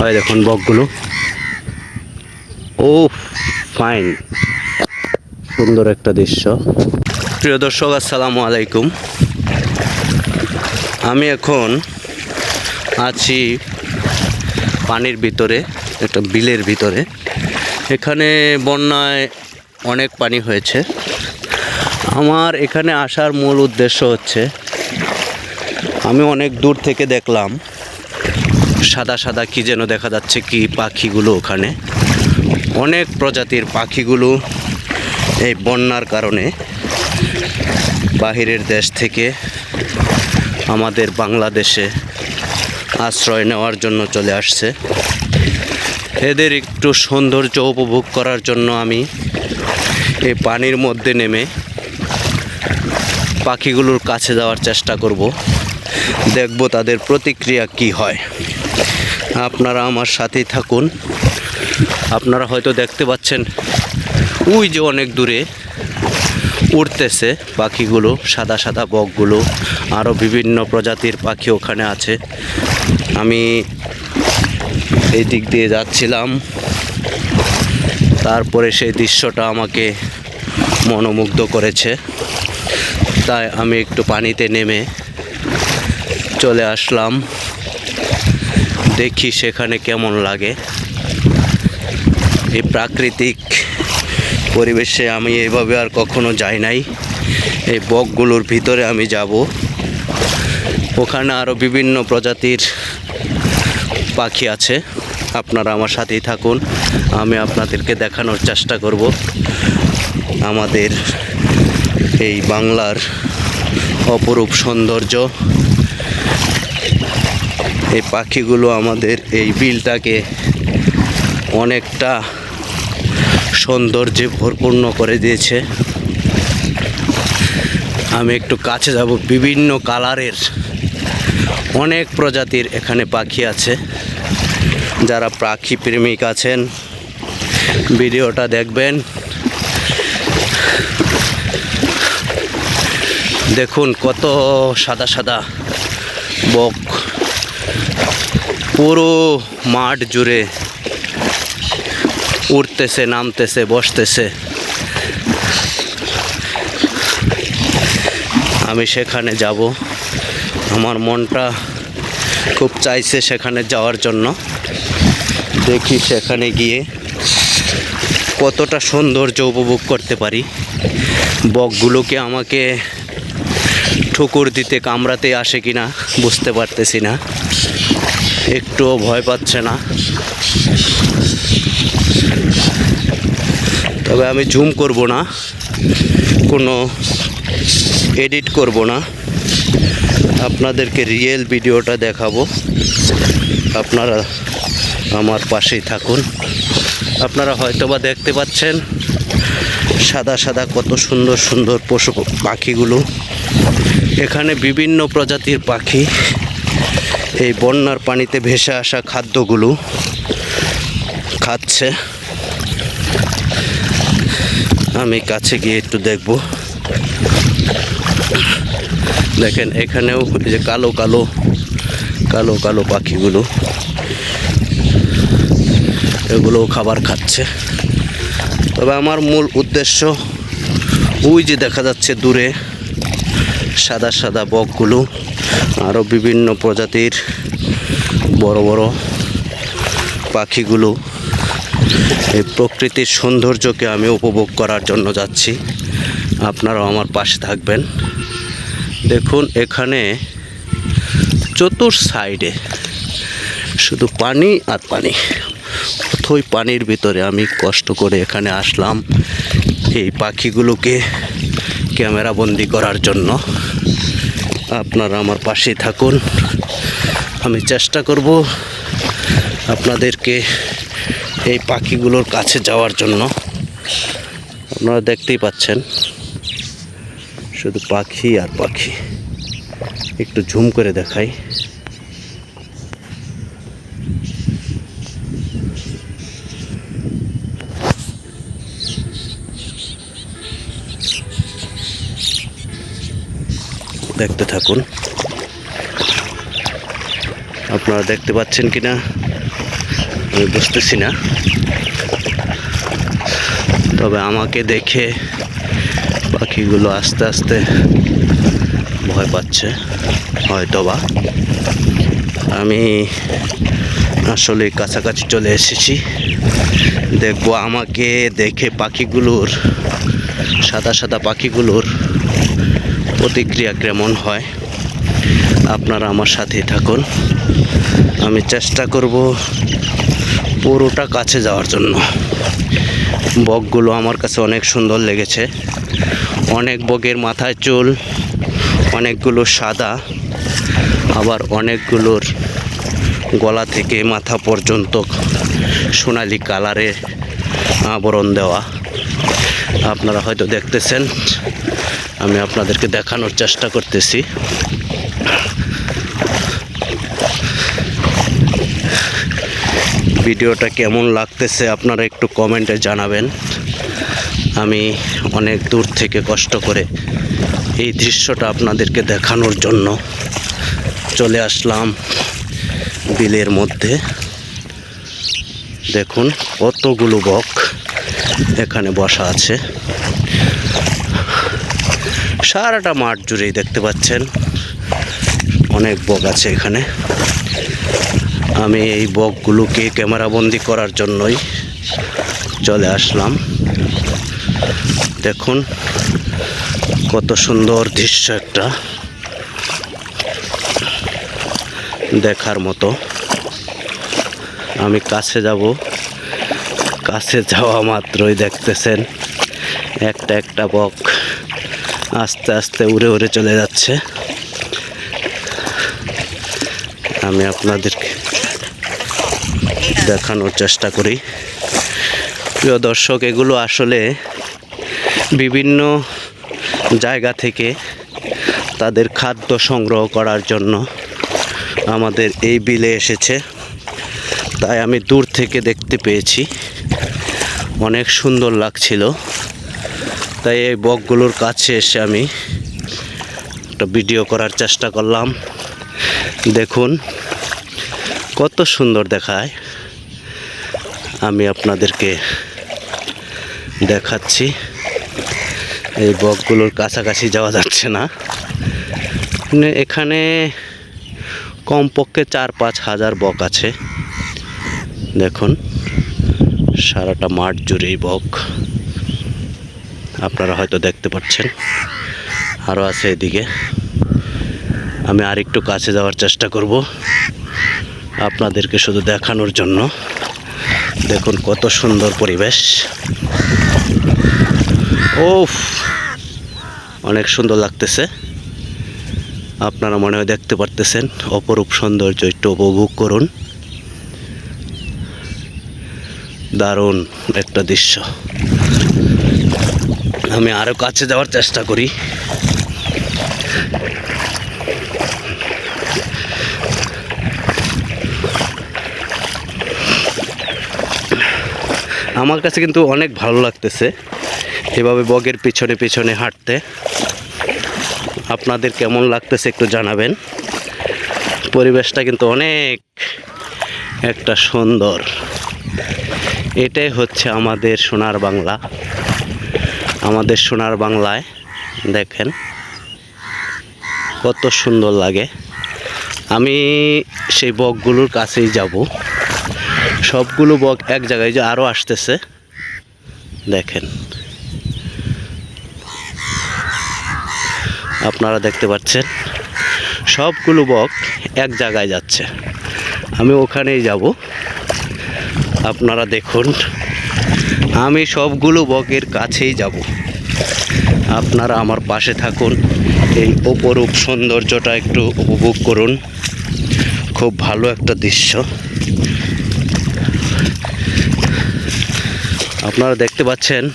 হয় দেখুন বকগুলো। ও ফাইন সুন্দর একটা দৃশ্য। প্রিয় দর্শক, আসসালামু আলাইকুম। আমি এখন আছি পানির ভিতরে, একটা বিলের ভিতরে। এখানে বন্যায় অনেক পানি হয়েছে। আমার এখানে আসার মূল উদ্দেশ্য হচ্ছে, আমি অনেক দূর থেকে দেখলাম সাদা সাদা কি যেন দেখা যাচ্ছে কি পাখিগুলো ওখানে। অনেক প্রজাতির পাখিগুলো এই বন্যার কারণে বাহিরের দেশ থেকে আমাদের বাংলাদেশে আশ্রয় নেওয়ার জন্য চলে আসছে। এদের একটু সৌন্দর্য উপভোগ করার জন্য আমি এই পানির মধ্যে নেমে পাখিগুলোর কাছে যাওয়ার চেষ্টা করব। দেখব তাদের প্রতিক্রিয়া কি হয়। আপনারা আমার সাথেই থাকুন। আপনারা হয়তো দেখতে পাচ্ছেন, ওই যে অনেক দূরে উড়তেছে পাখিগুলো, সাদা সাদা বকগুলো আরও বিভিন্ন প্রজাতির পাখি ওখানে আছে। আমি এই দিক দিয়ে যাচ্ছিলাম। তারপরে সেই দৃশ্যটা আমাকে মনোমুগ্ধ করেছে। তাই আমি একটু পানিতে নেমে চলে আসলাম। দেখি সেখানে কেমন লাগে। এই প্রাকৃতিক পরিবেশে আমি এইভাবে আর কখনো যাই নাই। এই বকগুলোর ভিতরে আমি যাব। ওখানে আরও বিভিন্ন প্রজাতির পাখি আছে। আপনারা আমার সাথেই থাকুন। আমি আপনাদেরকে দেখানোর চেষ্টা করব। আমাদের এই বাংলার অপরূপ সৌন্দর্য। এই পাখিগুলো আমাদের এই বিলটাকে অনেকটা সৌন্দর্যে ভরপূর্ণ করে দিয়েছে। আমি একটু কাছে যাব, বিভিন্ন কালারের অনেক প্রজাতির এখানে পাখি আছে। যারা পাখি প্রেমিক আছেন, ভিডিওটা দেখবেন। দেখুন কত সাদা সাদা বক। পুরো মাঠ জুড়ে উঠতেছে নামতেছে, বসতেছে। আমি সেখানে যাব। আমার মনটা খুব চাইছে সেখানে যাওয়ার জন্য। দেখি সেখানে গিয়ে কতটা সৌন্দর্য উপভোগ করতে পারি। বকগুলোকে আমাকে ঠুকুর দিতে কামড়াতে আসে কিনা বুঝতে পারতেছি না। একটুও ভয় পাচ্ছে না। তবে আমি জুম করব না, কোনো এডিট করব না। আপনাদেরকে রিয়েল ভিডিওটা দেখাবো। আপনারা আমার পাশেই থাকুন। আপনারা হয়তোবা দেখতে পাচ্ছেন সাদা সাদা কত সুন্দর সুন্দর পশু পাখিগুলো। এখানে বিভিন্ন প্রজাতির পাখি এই বন্যার পানিতে ভেসে আসা খাদ্যগুলো খাচ্ছে। আমি কাছে গিয়ে একটু দেখব। দেখেন, এখানেও যে কালো কালো কালো কালো পাখিগুলো এগুলোও খাবার খাচ্ছে। তবে আমার মূল উদ্দেশ্য ওই যে দেখা যাচ্ছে দূরে সাদা সাদা বকগুলো আরও বিভিন্ন প্রজাতির বড় বড় পাখিগুলো এই প্রকৃতির সৌন্দর্যকে আমি উপভোগ করার জন্য যাচ্ছি। আপনারাও আমার পাশে থাকবেন। দেখুন, এখানে চতুর সাইডে শুধু পানি আর পানি। অথই পানির ভিতরে আমি কষ্ট করে এখানে আসলাম। এই পাখিগুলোকে ক্যামেরা বন্দি করার জন্য আপনারা আমার পাশেই থাকুন। আমি চেষ্টা করব আপনাদেরকে এই পাখিগুলোর কাছে যাওয়ার জন্য। আপনারা দেখতেই পাচ্ছেন, শুধু পাখি আর পাখি। একটু ঝুম করে দেখাই। দেখতে থাকুন। আপনারা দেখতে পাচ্ছেন কিনা? আমি বুঝতেছি না। তবে আমাকে দেখে পাখিগুলো আস্তে আস্তে ভয় পাচ্ছে হয়তো বা আমি আসলে কাছাকাছি চলে এসেছি। দেখব আমাকে দেখে পাখিগুলোর, সাদা সাদা পাখিগুলোর প্রতিক্রিয়া কেমন হয় আপনারা আমার সাথেই থাকুন। আমি চেষ্টা করব পুরোটা কাছে যাওয়ার জন্য। বকগুলো আমার কাছে অনেক সুন্দর লেগেছে। অনেক বগের মাথায় চুল, অনেকগুলো সাদা, আবার অনেকগুলোর গলা থেকে মাথা পর্যন্ত সোনালি কালারের আবরণ দেওয়া। আপনারা হয়তো দেখতেছেন আমি আপনাদেরকে দেখানোর চেষ্টা করতেছি। ভিডিওটা কেমন লাগতেছে আপনারা একটু কমেন্টে জানাবেন। আমি অনেক দূর থেকে কষ্ট করে এই দৃশ্যটা আপনাদেরকে দেখানোর জন্য চলে আসলাম বিলের মধ্যে। দেখুন কতগুলো বক এখানে বসা আছে। সারাটা মাঠ জুড়েই দেখতে পাচ্ছেন। অনেক বক আছে এখানে। আমি এই বকগুলোকে ক্যামেরাবন্দি করার জন্যই চলে আসলাম। দেখুন, কত সুন্দর দৃশ্য একটা দেখার মতো। আমি কাছে যাব। কাছে যাওয়া মাত্রই দেখতেছেন একটা একটা বক। আস্তে আস্তে উড়ে উড়ে চলে যাচ্ছে। আমি আপনাদেরকে দেখানোর চেষ্টা করি। প্রিয় দর্শক, এগুলো আসলে বিভিন্ন জায়গা থেকে তাদের খাদ্য সংগ্রহ করার জন্য আমাদের এই বিলে এসেছে। তাই আমি দূর থেকে দেখতে পেয়েছি। অনেক সুন্দর লাগছিল। তাই এই বকগুলোর কাছে এসে আমি একটা ভিডিও করার চেষ্টা করলাম। দেখুন, কত সুন্দর দেখায়। আমি আপনাদেরকে দেখাচ্ছি। এই বকগুলোর কাছাকাছি যাওয়া যাচ্ছে না। মানে এখানে কমপক্ষে চার পাঁচ হাজার বক আছে। দেখুন, সারাটা মাঠ জুড়েই বক। আপনারা হয়তো দেখতে পাচ্ছেন। আরও আছে এদিকে। আমি আর একটু কাছে যাওয়ার চেষ্টা করব আপনাদেরকে শুধু দেখানোর জন্য। দেখুন কত সুন্দর পরিবেশ। ওফ অনেক সুন্দর লাগতেছে। আপনারা মনে হয় দেখতে পারতেছেন অপরূপ সৌন্দর্য একটু উপভোগ করুন। দারুণ একটা দৃশ্য। আমি আরও কাছে যাওয়ার চেষ্টা করি। আমার কাছে কিন্তু অনেক ভালো লাগতেছে এভাবে বগের পিছনে পিছনে হাঁটতে। আপনাদের কেমন লাগতেছে একটু জানাবেন। পরিবেশটা কিন্তু অনেক একটা সুন্দর। এটাই হচ্ছে আমাদের সোনার বাংলা। আমাদের সোনার বাংলায়, দেখেন, কত সুন্দর লাগে। আমি সেই বকগুলোর কাছেই যাব। সবগুলো বক এক জায়গায় যে আরও আসতেছে, দেখেন। আপনারা দেখতে পাচ্ছেন, সবগুলো বক এক জায়গায় যাচ্ছে। আমি ওখানেই যাব। আপনারা দেখুন। আমি সবগুলো বকের কাছেই যাব। আপনারা আমার পাশে থাকুন। এই অপরূপ সৌন্দর্যটা একটু উপভোগ করুন। খুব ভালো একটা দৃশ্য। আপনারা দেখতে পাচ্ছেন,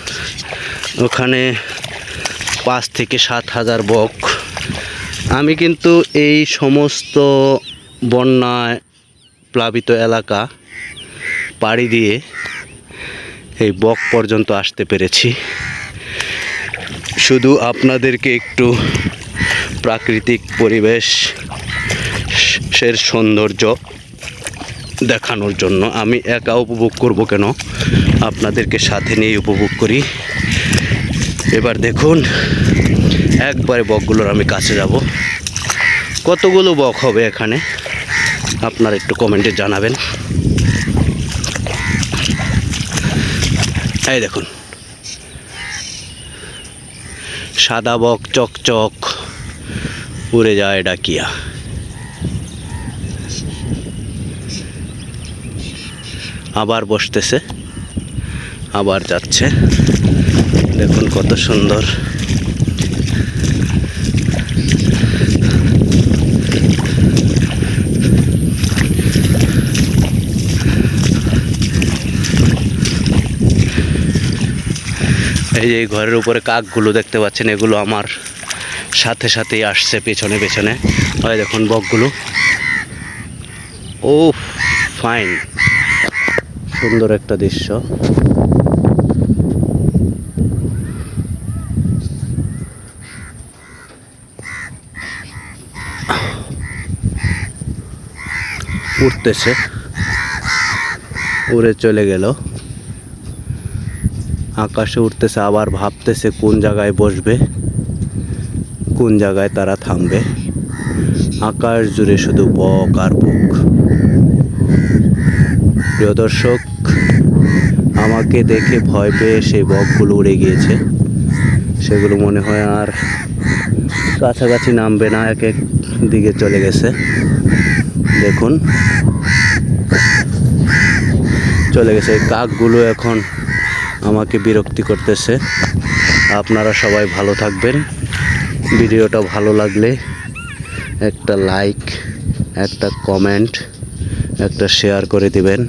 ওখানে পাঁচ থেকে সাত হাজার বক। আমি কিন্তু এই সমস্ত বন্যায় প্লাবিত এলাকা পাড়ি দিয়ে এই বক পর্যন্ত আসতে পেরেছি। শুধু আপনাদেরকে একটু প্রাকৃতিক পরিবেশ সের সৌন্দর্য দেখানোর জন্য। আমি একা উপভোগ করব কেন? আপনাদেরকে সাথে নিয়ে উপভোগ করি। এবার দেখুন, একবারে বকগুলোর আমি কাছে যাব। কতগুলো বক হবে এখানে? আপনারা একটু কমেন্টে জানাবেন। এই দেখুন। সাদা বক চকচক উড়ে যায় ডাকিয়া। আবার বসতেছে, আবার যাচ্ছে। দেখুন কত সুন্দর। এই যে ঘরের উপরে কাকগুলো দেখতে পাচ্ছেন, এগুলো আমার সাথে সাথেই আসছে পেছনে পেছনে। হয় দেখুন বকগুলো। ও ফাইন। সুন্দর একটা দৃশ্য। উঠতেছে উড়ে চলে গেল। আকাশে উঠতেছে, আবার ভাবতেছে কোন জায়গায় বসবে, কোন জায়গায় তারা থামবে। আকাশ জুড়ে শুধু বক আর বক। প্রিয় দর্শক, আমাকে দেখে ভয় পেয়ে সেই বকগুলো উড়ে গিয়েছে। সেগুলো মনে হয় আর কাছাকাছি নামবে না, এক এক দিকে চলে গেছে। দেখুন, চলে গেছে। কাকগুলো এখন আমাকে বিরক্তি করতেছে। আপনারা সবাই ভালো থাকবেন। ভিডিওটা ভালো লাগলে একটা লাইক একটা কমেন্ট একটা শেয়ার করে দিবেন।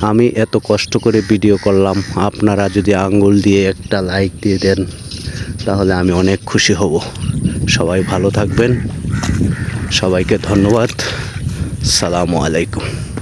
আমি এত কষ্ট করে ভিডিও করলাম, আপনারা যদি আঙ্গুল দিয়ে একটা লাইক দিয়ে দেন, তাহলে আমি অনেক খুশি হব। সবাই ভালো থাকবেন। সবাইকে ধন্যবাদ। সালামু আলাইকুম।